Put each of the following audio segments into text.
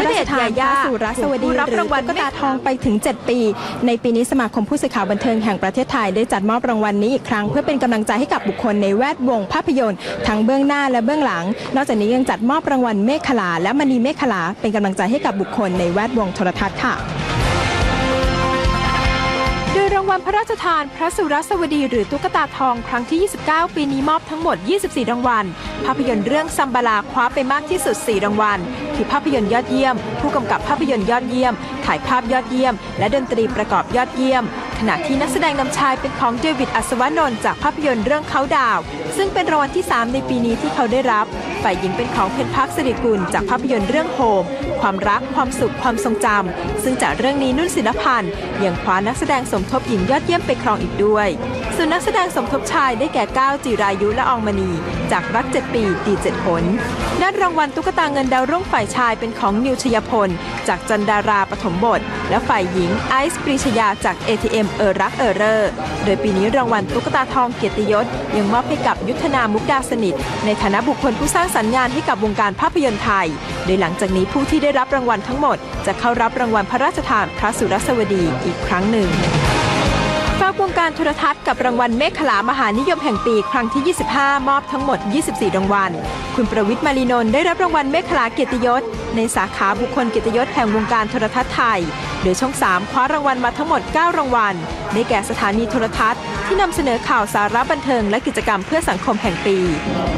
พระราชทานพระสุรสวดีผู้รับหรือรางวัลตุ๊กตาทองไปถึง 7 ปี ในปีนี้สมาคมผู้สื่อข่าวบันเทิงแห่งประเทศไทยได้จัดมอบรางวัลนี้อีกครั้ง เพื่อเป็นกำลังใจให้กับบุคคลในแวดวงภาพยนตร์ทั้งเบื้องหน้าและเบื้องหลัง นอกจากนี้ยังจัดมอบรางวัลเมฆขลาและมณีเมฆขลาเป็นกำลังใจให้กับบุคคลในแวดวงโทรทัศน์ค่ะ โดยรางวัลพระราชทานพระสุรสวดีหรือตุ๊กตาทองครั้งที่ 29 ปีนี้มอบทั้งหมด 24 รางวัล ภาพยนตร์เรื่องซัมบาลาคว้าไปมากที่สุด 4 รางวัล คือภาพยนตร์ยอดเยี่ยม ผู้กำกับภาพยนตร์ยอดเยี่ยม ถ่ายภาพยอดเยี่ยม และดนตรีประกอบยอดเยี่ยม ขณะที่นักแสดงนำชายเป็นของเดวิดอัศวนนท์จากภาพยนตร์เรื่องเขาดาว ซึ่งเป็นรางวัลที่ 3 ในปีนี้ที่เขาได้รับ ฝ่ายหญิงเป็นของเพชรพักสิริกุลจากภาพยนตร์เรื่องโฮม ความรักความสุขความทรงจำซึ่งจากเรื่องนี้นุ่นศิลพันธ์ยังคว้านักแสดงสมทบหญิงยอดเยี่ยมไปครองอีกด้วย ส่วนนักแสดงสมทบชายได้แก่ก้าวจิรายุและองมณี จากรักเจ็ดปีดีเจ็ดผลด้านรางวัลตุ๊กตาเงินดาวรุ่งฝ่ายชายเป็นของนิวชยพล จากจันดาราปฐมบท และฝ่ายหญิงไอซ์ปรีชยาจาก ATM เออรักเออเรอร์โดยปีนี้รางวัลตุ๊กตาทองเกียรติยศยังมอบให้กับยุทธนามุกดาสนิท ในฐานะบุคคลผู้สร้างสัญญาณให้กับวงการภาพยนตร์ไทย โดยหลังจากนี้ผู้ที่ได้รับรางวัลทั้งหมด จะเข้ารับรางวัลพระราชทานพระสุรสวดีอีกครั้งหนึ่งฝากวงการโทรทัศน์กับรางวัลเมฆขลามหานิยมแห่งปีครั้งที่ 25 มอบทั้งหมด 24 รางวัล คุณประวิทย์มารีนนท์ได้รับรางวัลเมฆขลาเกียรติยศ ในสาขาบุคคลกียรติยศแห่งวงการโทรทัศน์ไทย โดยช่อง 3 คว้ารางวัลมาทั้งหมด 9 รางวัล ได้แก่สถานีโทรทัศน์ ที่นำเสนอข่าวสาระบันเทิงและกิจกรรมเพื่อสังคมแห่งปี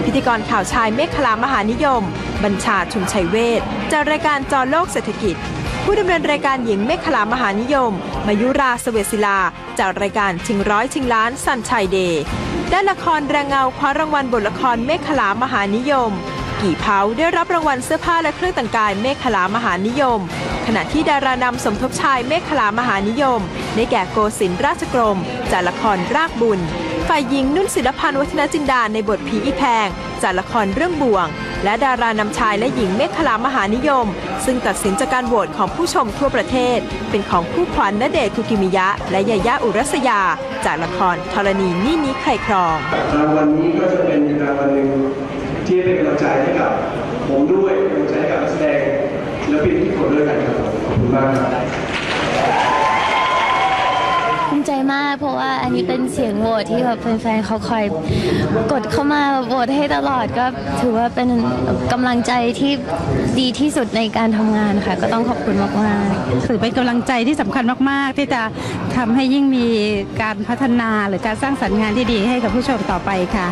พิธีกรข่าวชายเมฆขลามหานิยม บัญชาชุมชัยเวชจากรายการจอโลกเศรษฐกิจ ผู้ดำเนินรายการหญิงเมฆขลามหานิยม มายุราสเวศิลา จากรายการชิงร้อยชิงล้านสันชัยเดย์ด้านละครแรงเงาคว้ารางวัลบทละครเมฆขลามหานิยม กี่เผาได้รับรางวัลเสื้อผ้าและเครื่องแต่งกายเมฆขลามหานิยม ขณะที่ดารานำสมทบชายเมฆขลามหานิยม ได้แก่โกศินทร์ราชกรม จากละครรากบุญ ฝ่ายหญิงนุ่นศิลพันธ์วัฒนจินดาในบทผีอีแพง จากละครเรื่องบ่วง และดารานำชายและหญิงเมฆขลามหานิยม ซึ่งตัดสินจากการโหวตของผู้ชมทั่วประเทศ เป็นของคู่ขวัญณเดชคุกิมิยะ และยายาอุรัสยา จากละครธรณีนี่นี้ใครครองรางวัลนี้ก็จะเป็นรางวัลหนึ่ง ที่เป็นกำลังใจให้กับผมด้วยเป็นกำลังใจให้กับนักแสดงศิลปินทุกคนด้วยกันครับขอบคุณมากครับ ภู มิใจมาก เพราะว่าอันนี้เป็นเสียงโหวตที่แบบแฟนๆเขาคอยกดเข้ามาโหวตให้ตลอดก็ถือว่าเป็นกำลังใจที่ดีที่สุดในการทำงานค่ะ ก็ต้องขอบคุณมากๆ ถือเป็นกำลังใจที่สำคัญมาก ๆ ที่จะทำให้ยิ่งมีการพัฒนาหรือการสร้างสรรค์งานที่ดีให้กับผู้ชมต่อไปค่ะ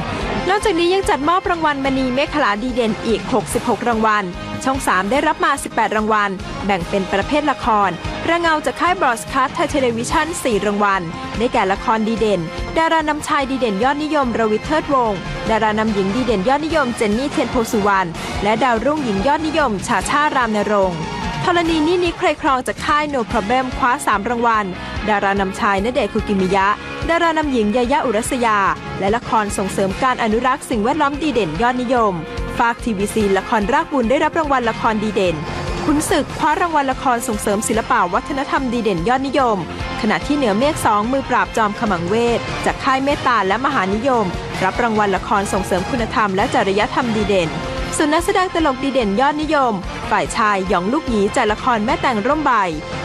นอกจากนี้ยังจัดมอบรางวัลมณีเมฆขลาดีเด่นอีก 66 รางวัล ช่อง 3 ได้รับมา 18 รางวัล แบ่งเป็นประเภทละคร ระเงาจากค่ายบรอสคัสไทยเทเลวิชั่น4รางวัล ได้แก่ละครดีเด่น ดารานำชายดีเด่นยอดนิยมรวิทเทิดวงศ์ดารานำหญิงดีเด่นยอดนิยมเจนนี่เทียนโพสุวรรณ และดาวรุ่งหญิงยอดนิยม ชาชารามนรงค์ธรณีนี่นี้ใครครองจากค่าย No Problem คว้า 3 รางวัล ดารานำชายณเดชคุกิมิยะ ดารานำหญิงยายาอุรัสยา และละครส่งเสริมการอนุรักษ์สิ่งแวดล้อมดีเด่นยอดนิยม ฝากทีวีซีละครรากบุญได้รับรางวัลละครดีเด่น ขุนศึกคว้ารางวัลละครส่งเสริมศิลปะวัฒนธรรมดีเด่นยอดนิยม ขณะที่เหนือเมฆสองมือปราบจอมขมังเวท จากค่ายเมตตาและมหานิยม รับรางวัลละครส่งเสริมคุณธรรมและจริยธรรมดีเด่นส่วนนักแสดงตลกดีเด่นยอดนิยม ฝ่ายชายหยองลูกหยีจากละครแม่แต่งร่มใบ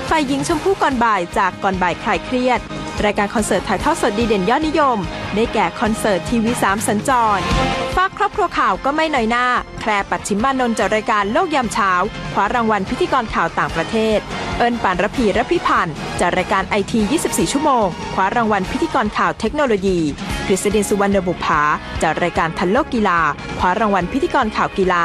ฝ่ายหญิงชมพู่ก่อนบ่ายจากก่อนบ่ายคลายเครียด รายการคอนเสิร์ตถ่ายทอดสดดีเด่นยอดนิยม ได้แก่คอนเสิร์ตทีวี3สัญจรฝากครอบครัวข่าวก็ไม่น้อยหน้า แคลปัดชิมมานนท์จากรายการโลกยามเช้าคว้ารางวัลพิธีกรข่าวต่างประเทศ เอิญปานระพีระพิพันธ์จากรายการไอที 24 ชั่วโมงคว้ารางวัลพิธีกรข่าวเทคโนโลยีกฤษดินสุวรรณบุภาจากรายการทันโลกกีฬาคว้ารางวัลพิธีกรข่าวกีฬา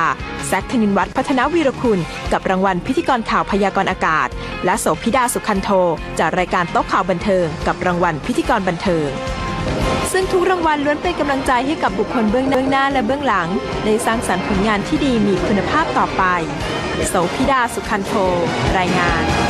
แซคธนินวัฒน์พัฒนาวีรคุณ กับรางวัลพิธีกรข่าวพยากรณ์อากาศ และโสภิดาสุขันโท จากรายการโต๊ะข่าวบันเทิง กับรางวัลพิธีกรบันเทิง ซึ่งทุกรางวัลล้วนเป็นกำลังใจให้กับบุคคลเบื้องหน้าและเบื้องหลังได้สร้างสรรค์ผลงานที่ดีมีคุณภาพต่อไปโสภิดาสุขันโทรายงาน